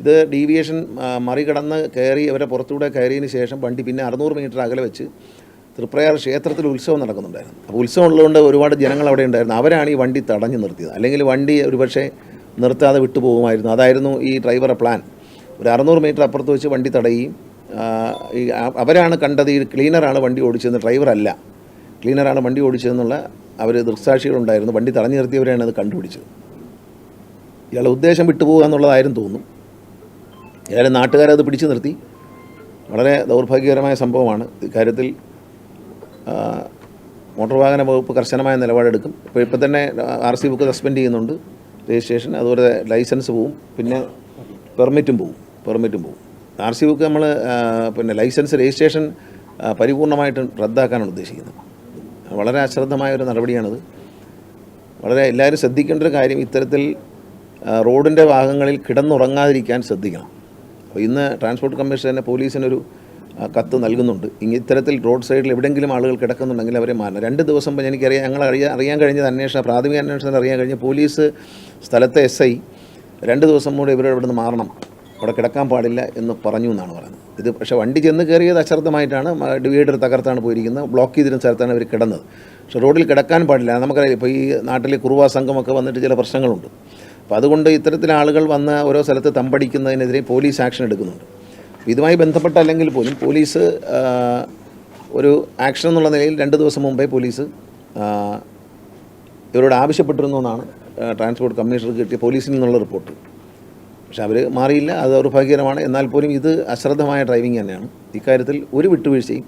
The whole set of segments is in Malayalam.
ഇത് ഡീവിയേഷൻ മറികടന്ന് കയറി അവരെ പുറത്തൂടെ കയറിയതിന് ശേഷം വണ്ടി പിന്നെ അറുന്നൂറ് മീറ്റർ അകലെ വെച്ച് തൃപ്രയാർ ക്ഷേത്രത്തിൽ ഉത്സവം നടക്കുന്നുണ്ടായിരുന്നു. അപ്പോൾ ഉത്സവം ഉള്ളതുകൊണ്ട് ഒരുപാട് ജനങ്ങൾ അവിടെ ഉണ്ടായിരുന്നു. അവരാണ് ഈ വണ്ടി തടഞ്ഞു നിർത്തിയത്. അല്ലെങ്കിൽ വണ്ടി ഒരുപക്ഷെ നിർത്താതെ വിട്ടുപോകുമായിരുന്നു. അതായിരുന്നു ഈ ഡ്രൈവറുടെ പ്ലാൻ. ഒരു അറുന്നൂറ് മീറ്റർ അപ്പുറത്ത് വെച്ച് വണ്ടി തടയുകയും ഈ അവരാണ് കണ്ടത് ഈ ക്ലീനറാണ് വണ്ടി ഓടിച്ചതെന്ന്. ഡ്രൈവറല്ല. ക്ലീനറാണ് വണ്ടി ഓടിച്ചതെന്നുള്ള അവർ ദൃക്സാക്ഷികളുണ്ടായിരുന്നു. വണ്ടി തടഞ്ഞു നിർത്തിയവരെയാണ് അത് കണ്ടുപിടിച്ചത്. ഇയാളുടെ ഉദ്ദേശം വിട്ടുപോകുക എന്നുള്ളതായിരുന്നു തോന്നുന്നു ഏതായാലും നാട്ടുകാരത് പിടിച്ചു നിർത്തി. വളരെ ദൗർഭാഗ്യകരമായ സംഭവമാണ്. ഇക്കാര്യത്തിൽ മോട്ടോർ വാഹന വകുപ്പ് കർശനമായ നിലപാടെടുക്കും. ഇപ്പോൾ ഇപ്പം തന്നെ ആർ സി ബുക്ക് സസ്പെൻഡ് ചെയ്യുന്നുണ്ട് രജിസ്ട്രേഷൻ. അതുപോലെ ലൈസൻസ് പോവും. പിന്നെ പെർമിറ്റും പോവും. പെർമിറ്റും പോവും. ആർ സി ബുക്ക് നമ്മൾ പിന്നെ ലൈസൻസ് രജിസ്ട്രേഷൻ പരിപൂർണമായിട്ടും റദ്ദാക്കാനാണ് ഉദ്ദേശിക്കുന്നത്. വളരെ അശ്രദ്ധമായ ഒരു നടപടിയാണിത്. വളരെ എല്ലാവരും ശ്രദ്ധിക്കേണ്ട ഒരു കാര്യം ഇത്തരത്തിൽ റോഡിന്റെ ഭാഗങ്ങളിൽ കിടന്നുറങ്ങാതിരിക്കാൻ ശ്രദ്ധിക്കണം. അപ്പോൾ ഇന്ന് ട്രാൻസ്പോർട്ട് കമ്മീഷൻ തന്നെ പോലീസിനൊരു കത്ത് നൽകുന്നുണ്ട്. ഇത്തരത്തിൽ റോഡ് സൈഡിൽ എവിടെയെങ്കിലും ആളുകൾ കിടക്കുന്നുണ്ടെങ്കിൽ അവരെ മാറണം രണ്ട് ദിവസം മുമ്പ് എനിക്കറിയാം ഞങ്ങൾ അറിയാൻ അറിയാൻ കഴിഞ്ഞത് അന്വേഷണം പ്രാഥമിക അന്വേഷണത്തിൽ അറിയാൻ കഴിഞ്ഞ പോലീസ് സ്ഥലത്തെ എസ് ഐ രണ്ട് ദിവസം കൂടെ ഇവരെ ഇവിടെ നിന്ന് മാറണം. അവിടെ കിടക്കാൻ പാടില്ല എന്ന് പറഞ്ഞു എന്നാണ് പറയുന്നത്. ഇത് പക്ഷേ വണ്ടി ചെന്ന് കയറിയത് അശ്രദ്ധമായിട്ടാണ് ഡിവൈഡർ തകർത്താണ് പോയിരിക്കുന്നത് ബ്ലോക്ക് ചെയ്തിരുന്ന സ്ഥലത്താണ് ഇവർ കിടന്നത്. പക്ഷേ റോഡിൽ കിടക്കാൻ പാടില്ല. നമുക്കറിയാം ഇപ്പോൾ ഈ നാട്ടിലെ കുറുവാ സംഘമൊക്കെ വന്നിട്ട് ചില പ്രശ്നങ്ങളുണ്ട്. അപ്പോൾ അതുകൊണ്ട് ഇത്തരത്തിൽ ആളുകൾ വന്ന് ഓരോ സ്ഥലത്ത് തമ്പടിക്കുന്നതിനെതിരെ പോലീസ് ആക്ഷൻ എടുക്കുന്നുണ്ട്. ഇതുമായി ബന്ധപ്പെട്ട അല്ലെങ്കിൽ പോലും പോലീസ് ഒരു ആക്ഷൻ എന്നുള്ള നിലയിൽ രണ്ട് ദിവസം മുമ്പേ പോലീസ് ഇവരോട് ആവശ്യപ്പെട്ടിരുന്നു എന്നാണ് ട്രാൻസ്പോർട്ട് കമ്മീഷണർ കിട്ടിയ പോലീസിൽ നിന്നുള്ള റിപ്പോർട്ട്. പക്ഷെ അവർ മാറിയില്ല അത് ദൗർഭാഗ്യകരമാണ്. എന്നാൽ പോലും ഇത് അശ്രദ്ധമായ ഡ്രൈവിംഗ് തന്നെയാണ്. ഇക്കാര്യത്തിൽ ഒരു വിട്ടുവീഴ്ചയും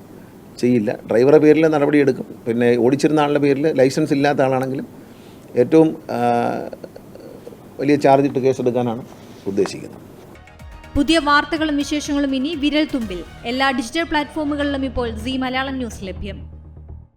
ചെയ്യില്ല. ഡ്രൈവറുടെ പേരിൽ നടപടിയെടുക്കും പിന്നെ ഓടിച്ചിരുന്ന ആളുടെ പേരിൽ ലൈസൻസ് ഇല്ലാത്ത ആളാണെങ്കിലും ഏറ്റവും വലിയ ചാർജ് ഇട്ട് കേസെടുക്കാനാണ് ഉദ്ദേശിക്കുന്നത്. പുതിയ വാർത്തകളും വിശേഷങ്ങളും ഇനി വിരൽ തുമ്പിൽ. എല്ലാ ഡിജിറ്റൽ പ്ലാറ്റ്ഫോമുകളിലും ഇപ്പോൾ സി മലയാളം ന്യൂസ് ലഭ്യം.